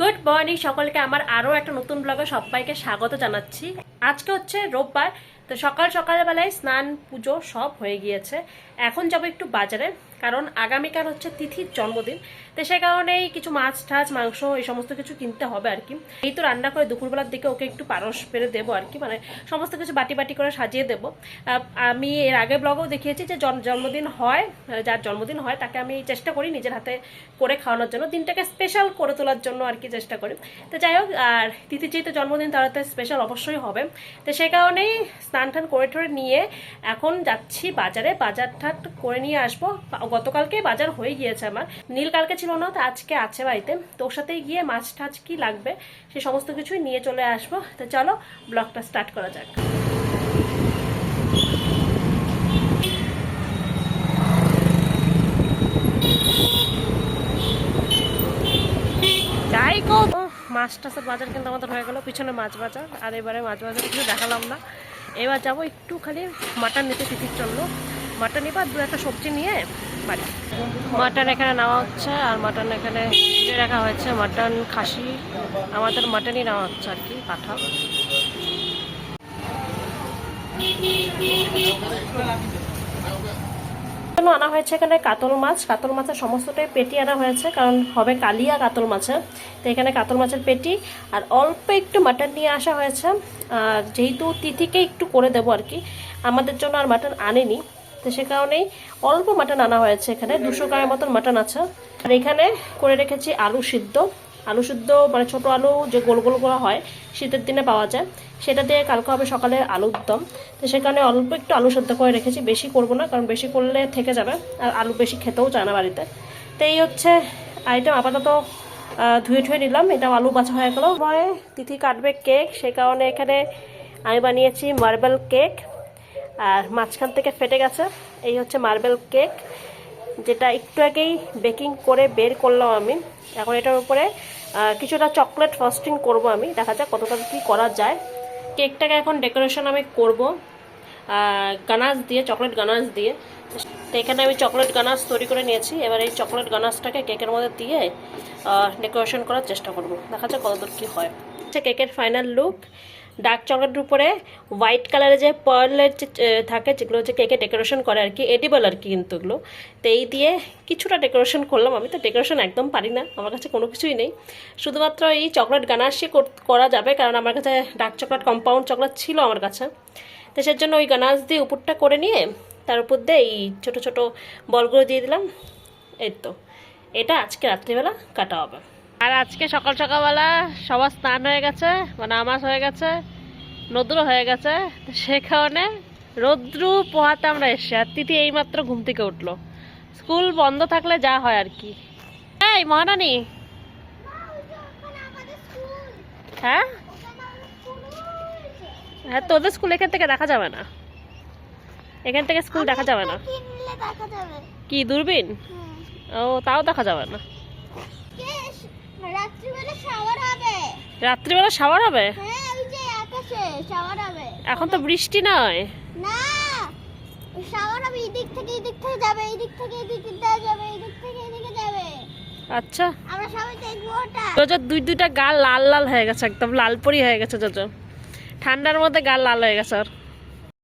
Good morning সকলকে। আমার আরও একটা নতুন ব্লগে সবাইকে স্বাগত জানাচ্ছি। আজকে হচ্ছে রোববার। তো সকাল সকালবেলায় স্নান পুজো সব হয়ে গিয়েছে। এখন যাব একটু বাজারে কারণ আগামীকাল হচ্ছে তিথির জন্মদিন। তো সে কারণেই কিছু মাছ টাছ মাংস এই সমস্ত কিছু কিনতে হবে আর কি। এই তো রান্না করে দুপুরবেলার দিকে ওকে একটু পারস পেরে দেবো আর কি মানে সমস্ত কিছু বাটি বাটি করে সাজিয়ে দেবো। আমি এর আগে ব্লগেও দেখিয়েছি যে জন্মদিন হয় আহ, যার জন্মদিন হয় তাকে আমি চেষ্টা করি নিজের হাতে করে খাওয়ানোর জন্য। দিনটাকে স্পেশাল করে তোলার জন্য আর কি চেষ্টা করি। তো যাই হোক আর তিথির যেহেতু জন্মদিন তার হাতে স্পেশাল অবশ্যই হবে। তো সে কারণেই স্নান টান করে টরে নিয়ে এখন যাচ্ছি বাজারে। বাজার ঠাট করে নিয়ে আসব। গতকালকে বাজার হয়ে গিয়েছে আমার। নীল কালকে ছিল না, তো আজকে আছে বাড়িতে। তো ওর সাথে গিয়ে মাছ টাছ কি লাগবে, সে সমস্ত কিছুই নিয়ে চলে আসব। তো চলো, ব্লগটা স্টার্ট করা যাক। মাছ টাছের বাজার কিন্তু আমাদের হয়ে গেল। পিছনে মাছ বাজার। আর এবারে মাছ বাজার কিছু দেখালাম না। এবার যাব একটু খালি মাটন নিতে তিথির জন্য। মাটন এবার দু একটা সবজি নিয়ে বাড়ি। মাটন এখানে নেওয়া হচ্ছে আর মাটন এখানে রাখা হয়েছে। মাটন, খাসি, আমাদের মাটনই নেওয়া হচ্ছে আর কি পাঠা জন্য আনা হয়েছে এখানে কাতল মাছ। কাতল মাছের সমস্তটাই পেটি আনা হয়েছে, কারণ হবে কালিয়া কাতল মাছের তো এখানে কাতল মাছের পেটি, আর অল্প একটু মাটন নিয়ে আসা হয়েছে। আর যেহেতু তিথিকে একটু করে দেবো আর কি, আমাদের জন্য আর মাটন আনেনি। তো সে কারণেই অল্প মাটন আনা হয়েছে এখানে, দুশো গ্রামের মতন মাটন আছে। আর এখানে করে রেখেছি আলু সিদ্ধ। আলু সিদ্ধ মানে ছোট আলু যে গোল গোল করা হয়, শীতের দিনে পাওয়া যায়। সেটা দিয়ে কালকে হবে সকালে আলুর দম। তো সেখানে অল্প একটু আলু সেদ্ধ করে রেখেছি, বেশি করব না, কারণ বেশি করলে থেকে যাবে, আর আলু বেশি খেতেও চায় না বাড়িতে। তো এই হচ্ছে আইটেম আপাতত ধুয়ে ধুয়ে নিলাম। এটা আলু বাছা হয়ে গেলো। পরে তিথি কাটবে কেক সে কারণে এখানে আমি বানিয়েছি মার্বেল কেক আর মাঝখান থেকে ফেটে গেছে। এই হচ্ছে মার্বেল কেক যেটা একটু আগেই বেকিং করে বের করলাম আমি। এখন এটার উপরে কিছুটা চকলেট ফ্রস্টিং করব আমি। দেখা যাক কতটা কী করা যায়। কেকটাকে এখন ডেকোরেশন আমি করব। গানাস দিয়ে চকলেট গানাস দিয়ে। তো এখানে আমি চকলেট গানাস তৈরি করে নিয়েছি। এবার এই চকলেট গানাসটাকে কেকের মধ্যে দিয়ে ডেকোরেশন করার চেষ্টা করব। দেখা যাক কতদূর কী হয়। হচ্ছে কেকের ফাইনাল লুক ডার্ক চকলেটের উপরে, হোয়াইট কালারের যে পার্লের থাকে, যেগুলো হচ্ছে কেকে ডেকোরেশন করে আর কি, এডিবল আর কি কিন্তু এগুলো। তো এই দিয়ে কিছুটা ডেকোরেশন করলাম। আমি তো ডেকোরেশন একদম পারি না, আমার কাছে কোনো কিছুই নেই। শুধুমাত্র এই চকলেট গানাশি করা যাবে, কারণ আমার কাছে ডার্ক চকলেট, কম্পাউন্ড চকলেট ছিল আমার কাছে। তো সের জন্য ওই গানাশ দিয়ে উপরটা করে নিয়ে, তার উপর দিয়ে এই ছোটো ছোটো বলগুলো দিয়ে দিলাম। এই তো। এটা আজকে রাত্রিবেলা কাটা হবে। আর আজকে সকাল সকালবেলা সবার স্নান হয়ে গেছে মানে আমার হয়ে গেছে নদ্রু হয়ে গেছে। তো সে কারণে রৌদ্রু পোহাতে আমরা এসে আর তিথি এইমাত্র ঘুম থেকে উঠল। স্কুল বন্ধ থাকলে যা হয় আর কি। এই মহারানী। হ্যাঁ? হ্যাঁ তোদের স্কুল এখান থেকে দেখা যাবে না। এখান থেকে স্কুল দেখা যাবে না। কি দূরবীন? ও তাও দেখা যাবে না। রাত্রিবেলা শাওয়ার হবে। রাত্রিবেলা শাওয়ার হবে? হ্যাঁ ওই যে আকাশে শাওয়ার হবে। এখন তো বৃষ্টি নয়। না শাওয়ার হবে এই দিক থেকে এই দিক থেকে যাবে এই দিক থেকে এই দিকে যাবে এই দিক থেকে এদিকে যাবে। আচ্ছা। আমরা সবাই দেখব ওটা। জোজো দুই দুইটা গাল লাল লাল হয়ে গেছে একদম লালপরি হয়ে গেছে ঠান্ডার মধ্যে গাল লাল হয়ে গেছে ওর।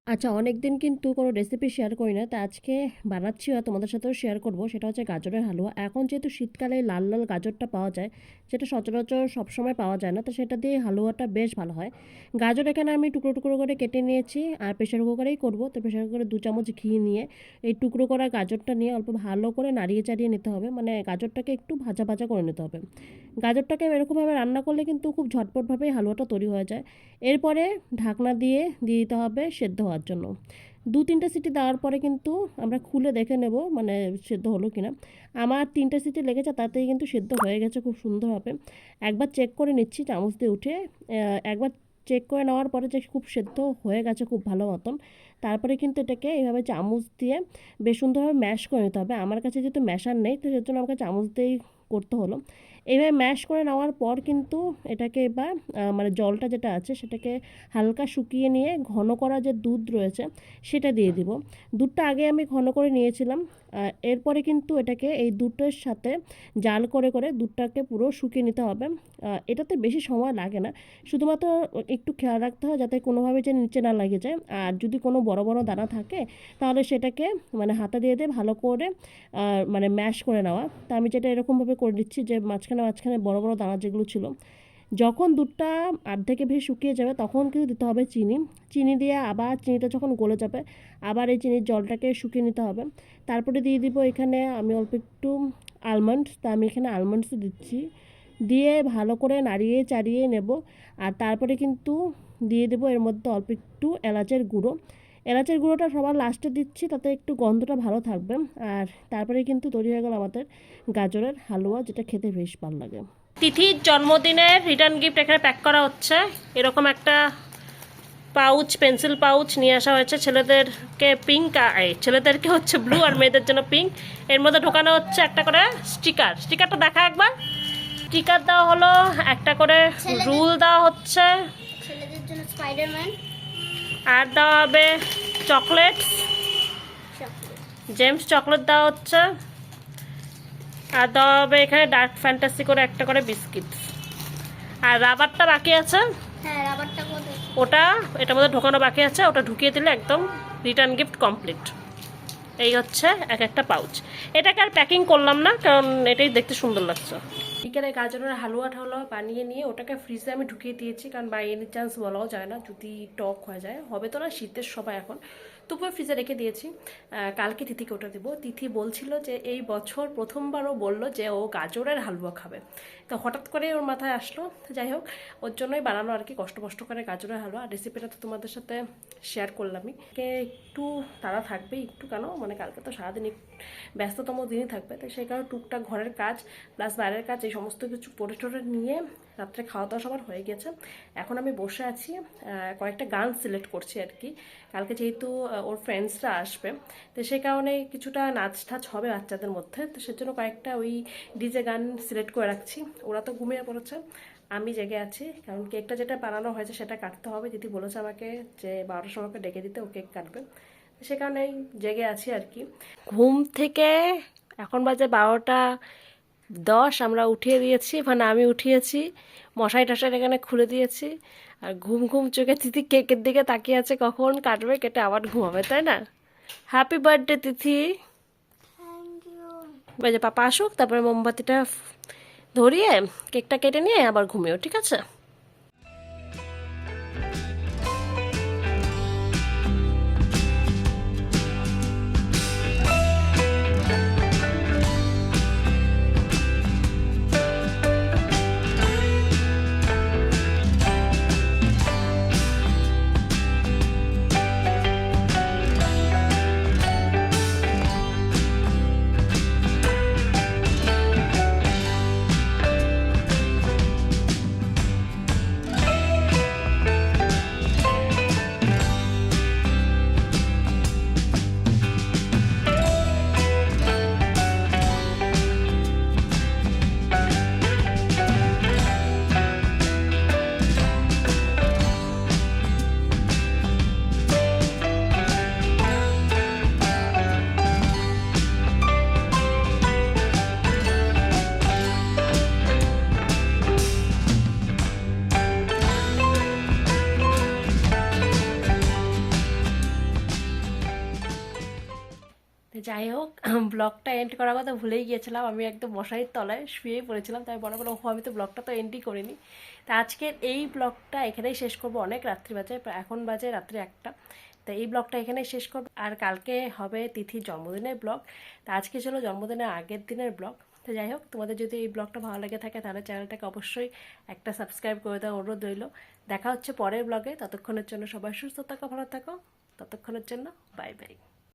আচ্ছা অনেক দিন কিন্তু কোনো রেসিপি শেয়ার করি না। তা আজকে বানাচ্ছি আর তোমাদের সাথেও শেয়ার করব। সেটা হচ্ছে গাজরের হালুয়া। এখন যেহেতু শীতকালে লাল লাল গাজরটা পাওয়া যায় যেটা সচরাচর সবসময় পাওয়া যায় না। তো সেটা দিয়ে হালুয়াটা বেশ ভালো হয়। গাজর এখানে আমি টুকরো টুকরো করে কেটে নিয়েছি আর প্রেশার কুকারেই করব। তো প্রেশার কুকারে দু চামচ ঘি নিয়ে এই টুকরো করা গাজরটা নিয়ে অল্প ভালো করে নাড়িয়ে চাড়িয়ে নিতে হবে। মানে গাজরটাকে একটু ভাজা ভাজা করে নিতে হবে। গাজরটাকে এরকমভাবে রান্না করলে কিন্তু খুব ঝটপটভাবেই হালুয়াটা তৈরি হয়ে যায়। এরপরে ঢাকনা দিয়ে দিয়ে দিতে হবে সেদ্ধ হওয়ার জন্য। দু তিনটে সিটি দেওয়ার পরে কিন্তু আমরা খুলে দেখে নেব মানে সেদ্ধ হলো কিনা। আমার তিনটে সিটি লেগেছে, তাতেই কিন্তু সেদ্ধ হয়ে গেছে খুব সুন্দরভাবে। একবার চেক করে নিচ্ছি, চামচ দিয়ে উঠে একবার চেক করে নেওয়ার পরে যে খুব সেদ্ধ হয়ে গেছে খুব ভালো মতন। তারপরে কিন্তু এটাকে এইভাবে চামচ দিয়ে বেশ সুন্দরভাবে ম্যাশ করে নিতে হবে। আমার কাছে যেহেতু ম্যাশার নেই, তো সেজন্য আমাকে চামচ দিয়েই করতে হলো। এইভাবে ম্যাশ করে নেওয়ার পর কিন্তু এটাকে এবার মানে জলটা যেটা আছে সেটাকে হালকা শুকিয়ে নিয়ে ঘন করা যে দুধ রয়েছে সেটা দিয়ে দিব। দুধটা আগে আমি ঘন করে নিয়েছিলাম এরপরে কিন্তু এটাকে এই দুধের সাথে জাল করে করে দুধটাকে পুরো শুকিয়ে নিতে হবে। এটাতে বেশি সময় লাগে না, শুধুমাত্র একটু খেয়াল রাখতে হয় যাতে কোনোভাবে যে নিচে না লাগে যায়। আর যদি কোনো বড় বড় দানা থাকে তাহলে সেটাকে মানে হাতে দিয়ে দিয়ে ভালো করে মানে ম্যাশ করে নেওয়া। তা আমি যেটা এরকমভাবে করে দিচ্ছি যে মাঝখানে মাঝখানে বড় বড় দানা যেগুলো ছিল। যখন দুধটা অর্ধেকে বেশি শুকিয়ে যাবে তখন কিন্তু দিতে হবে চিনি। চিনি দিয়ে আবার চিনিটা যখন গলে যাবে, আবার এই চিনির জলটাকে শুকিয়ে নিতে হবে। তারপরে দিয়ে দিব এখানে আমি অল্প একটু আলমন্ড তা আমি এখানে আলমন্ডস দিচ্ছি। দিয়ে ভালো করে নাড়িয়ে চাড়িয়ে নেব। আর তারপরে কিন্তু দিয়ে দেবো এর মধ্যে অল্প একটু এলাচের গুঁড়ো। এলাচের গুঁড়োটা সবার লাস্টে দিচ্ছি তাতে একটু গন্ধটা ভালো থাকবে। আর তারপরে কিন্তু তৈরি হয়ে গেল আমাদের গাজরের হালুয়া যেটা খেতে বেশ ভালো লাগে। তিথির জন্মদিনের রিটার্ন গিফট এখানে প্যাক করা হচ্ছে। এরকম একটা পাউচ পেন্সিল পাউচ নিয়ে আসা হয়েছে ছেলেদেরকে পিঙ্ক ছেলেদেরকে হচ্ছে ব্লু আর মেয়েদের জন্য পিঙ্ক এর মধ্যে ঢোকানো হচ্ছে একটা করে স্টিকার স্টিকারটা দেখা একবার। স্টিকার দেওয়া হলো একটা করে রুল দেওয়া হচ্ছে। ছেলেদের জন্য স্পাইডারম্যান আর দেওয়া হবে চকলেট জেমস চকলেট দেওয়া হচ্ছে। আর দেওয়া হবে এখানে ডার্ক ফ্যান্টাসি করে একটা করে বিস্কিট। আর রাবারটা বাকি আছে? হ্যাঁ ওটা এটার মধ্যে ঢোকানো বাকি আছে ওটা ঢুকিয়ে দিলে একদম রিটার্ন গিফট কমপ্লিট। এই হচ্ছে এক একটা পাউচ। এটাকে আর প্যাকিং করলাম না কারণ এটাই দেখতে সুন্দর লাগছে। বিকেলে গাজরের হালুয়া ঠালুয়া বানিয়ে নিয়ে ওটাকে ফ্রিজে আমি ঢুকিয়ে দিয়েছি, কারণ বাই এনি চান্স বলাও যায় না, যদি টক হয়ে যায়। হবে তো না, শীতের সবাই এখন। তবুও ফ্রিজে রেখে দিয়েছি। কালকে তিথিকে ওটা দেবো। তিথি বলছিল যে, এই বছর প্রথমবারও বলল যে, ও গাজরের হালুয়া খাবে। তো হঠাৎ করে ওর মাথায় আসলো, তো যাই হোক, ওর জন্যই বানানো আর কি, কষ্ট কষ্ট করে গাজরের হালুয়া। রেসিপিটা তো তোমাদের সাথে শেয়ার করলামই। কে একটু তারা থাকবে একটু কেন? মানে কালকে তো সারাদিন ব্যস্ততম দিনই থাকবে, তো সেই কারণে টুকটাক ঘরের কাজ প্লাস বাইরের কাজ, এই সমস্ত কিছু পড়ে টরে নিয়ে রাত্রে খাওয়া দাওয়া সবার হয়ে গেছে। এখন আমি বসে আছি কয়েকটা গান সিলেক্ট করছি আর কি। কালকে যেহেতু ওর ফ্রেন্ডসরা আসবে, তো সেই কারণে কিছুটা নাচ টাচ হবে বাচ্চাদের মধ্যে, তো সেজন্য কয়েকটা ওই ডিজে গান সিলেক্ট করে রাখছি। ওরা তো ঘুমিয়ে পড়েছে। আমি জেগে আছি কারণ কেকটা যেটা বানানো হয়েছে সেটা কাটতে হবে। দিদি বলেছে আমাকে যে বারোটার সময় ডেকে দিতে ও কেক কাটবে। সে কারণেই জেগে আছি আর কি। ঘুম থেকে এখন বাজে বারোটা দশ আমরা উঠিয়ে দিয়েছি মানে আমি উঠিয়েছি মশাই টশাই এখানে খুলে দিয়েছি। আর ঘুম ঘুম চোখে তিথি কেকের দিকে তাকিয়ে আছে কখন কাটবে কেটে আবার ঘুমাবে তাই না? Happy birthday Tithi. বাজে পাপা আসুক তারপরে মোমবাতিটা ধরিয়ে কেকটা কেটে নিয়ে আবার ঘুমিও ঠিক আছে? যাই হোক ব্লগটা এন্ড করার কথা ভুলেই গিয়েছিলাম। আমি একদম মশারির তলায় শুয়েই পড়েছিলাম। তাই বড় ও আমি তো ব্লগটা তো এন্ডই করিনি। তা আজকের এই ব্লগটা এখানেই শেষ করব। অনেক রাত্রি বাজে এখন বাজে রাত্রি একটা। তো এই ব্লগটা এখানেই শেষ করব। আর কালকে হবে তিথির জন্মদিনের ব্লগ তা আজকে ছিল জন্মদিনের আগের দিনের ব্লগ তো যাই হোক, তোমাদের যদি এই ব্লগটা ভালো লেগে থাকে, তাহলে চ্যানেলটাকে অবশ্যই একটা সাবস্ক্রাইব করে দেওয়া অনুরোধ রইল। দেখা হচ্ছে পরের ব্লগে ততক্ষণের জন্য সবাই সুস্থ থাকো, ভালো থাকো। ততক্ষণের জন্য বাই বাই